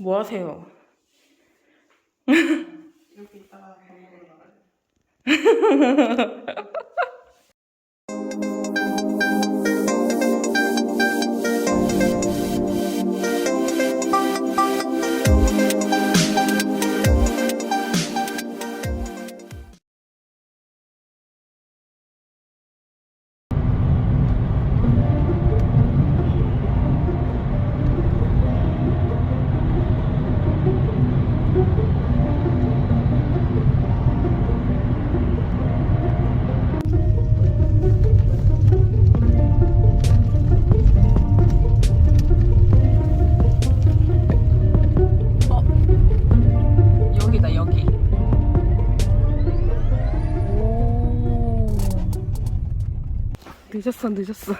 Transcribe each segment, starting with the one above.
뭐 하세요? 이렇게 있다가 밥 먹으러 나가요. 늦었어 늦었어.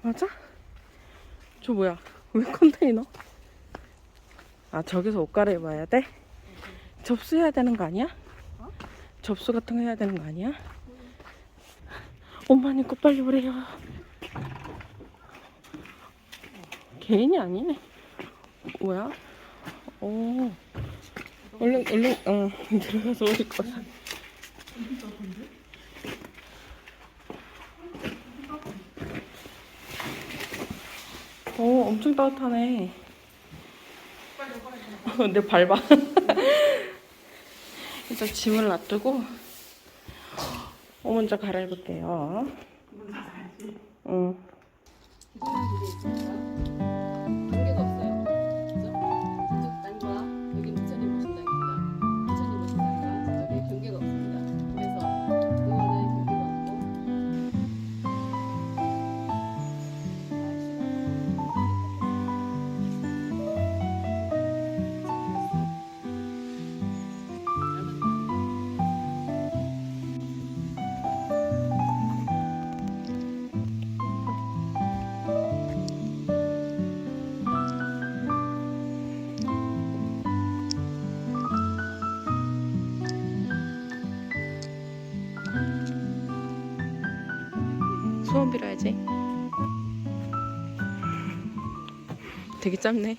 맞아? 저 뭐야? 왜 컨테이너? 아 저기서 옷 갈아입어야 돼? 접수해야 되는 거 아니야? 접수 같은 거 해야 되는 거 아니야? 옷만 입고 빨리 오래요. 개인이 아니네. 뭐야? 오. 얼른, 얼른, 어, 들어가서 옷 입고 사. 오, 엄청 따뜻하네. 어, 내 밟아. 일단 짐을 놔두고 옷 먼저 갈아입을게요. 응. 빌어야지. 되게 짧네.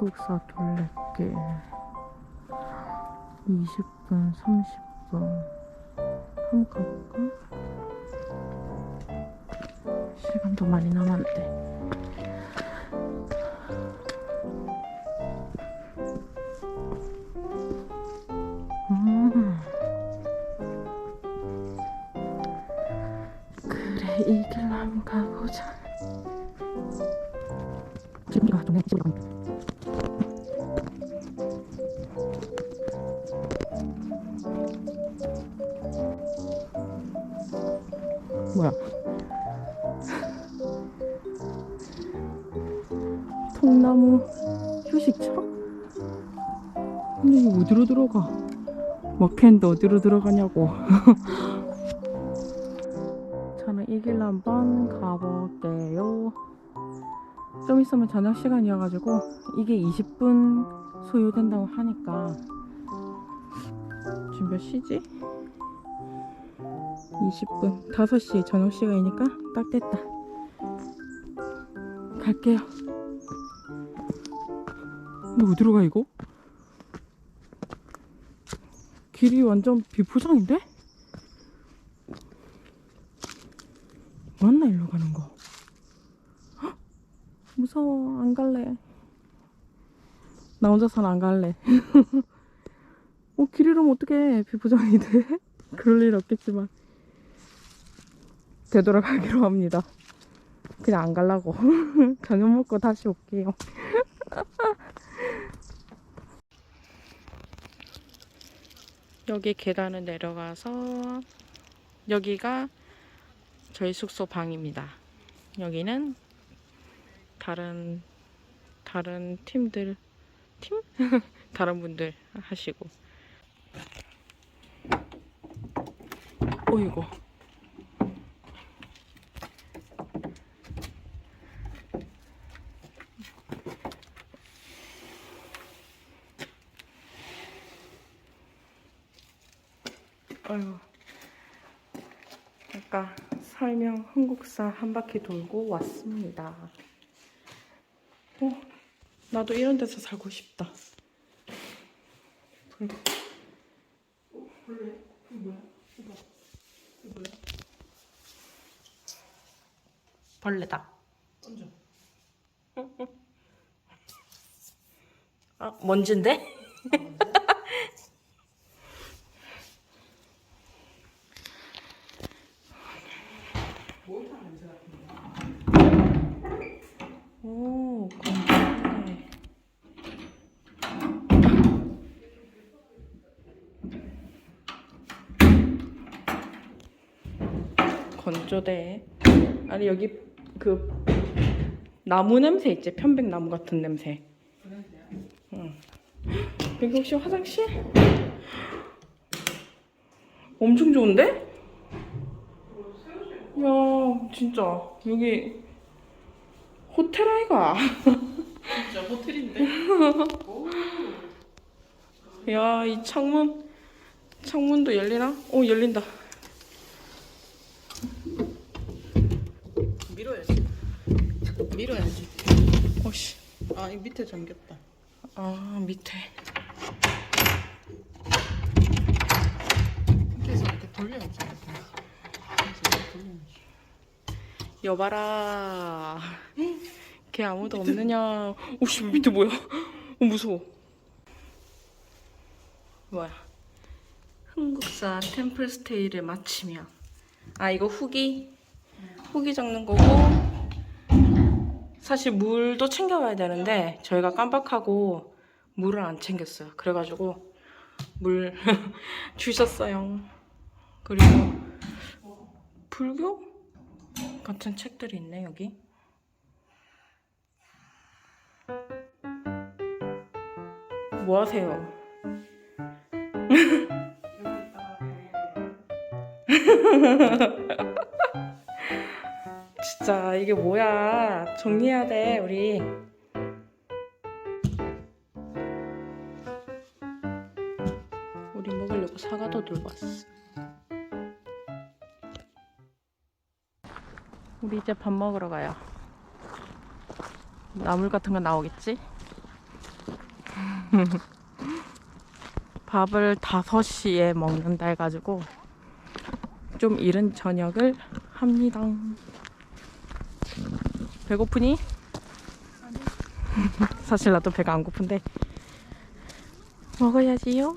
한국사 둘레길 20분, 30분. 한번 가볼까? 시간도 많이 남았는데 음. 그래 이 길로 한번 가보자. 지금 이거 동네 통나무 휴식처? 근데 이거 어디로 들어가? 먹혔는데 어디로 들어가냐고. 저는 이 길로 한번 가볼게요. 좀 있으면 저녁 시간이어가지고 이게 20분 소요된다고 하니까 지금 몇 시지? 20분 5시 저녁 시간이니까 딱 됐다 갈게요 어디로 가 이거? 길이 완전 비포장인데? 맞나 일로 가는 거? 헉, 무서워 안 갈래 나 혼자서는 안 갈래 어, 길 잃으면 어떡해 비포장이 돼? 그럴 일 없겠지만 되돌아가기로 합니다. 그냥 안 갈라고. 저녁 먹고 다시 올게요. 여기 계단을 내려가서 여기가 저희 숙소 방입니다. 여기는 다른 다른 팀들 팀? 다른 분들 하시고. 어이구 아유 아까 설명 흥국사 한 바퀴 돌고 왔습니다. 어, 나도 이런 데서 살고 싶다. 벌- 어, 벌레? 이거 뭐야? 이거. 이거 뭐야? 벌레다. 던져. 아, 먼지인데? 목욕탕 냄새 같은데. 오, 건조대. 건조대. 아니 여기 그 나무 냄새 있지? 편백나무 같은 냄새. 응. 여기 혹시 화장실? 엄청 좋은데? 야, 진짜 여기 호텔 아이가? 진짜 호텔인데? 야, 이 창문 창문도 열리나? 오, 열린다. 밀어야지. 밀어야지. 오씨. 아, 이 밑에 잠겼다. 아, 밑에. 밑에서 이렇게 돌려야지. 돌려야지. 여봐라. 걔 아무도 없느냐? 오씨, 밑에 뭐야? 어, 무서워. 뭐야? 흥국사 템플스테이를 마치면 아 이거 후기 후기 적는 거고 사실 물도 챙겨와야 되는데 저희가 깜빡하고 물을 안 챙겼어요. 그래가지고 물 주셨어요. 그리고 불교 같은 책들이 있네 여기. 뭐 하세요? 진짜 이게 뭐야? 정리해야 돼 우리. 우리 먹으려고 사과도 들고 왔어. 우리 이제 밥 먹으러 가요. 나물 같은 거 나오겠지? 밥을 5시에 먹는다 해가지고 좀 이른 저녁을 합니다. 배고프니? 사실 나도 배가 안 고픈데 먹어야지요.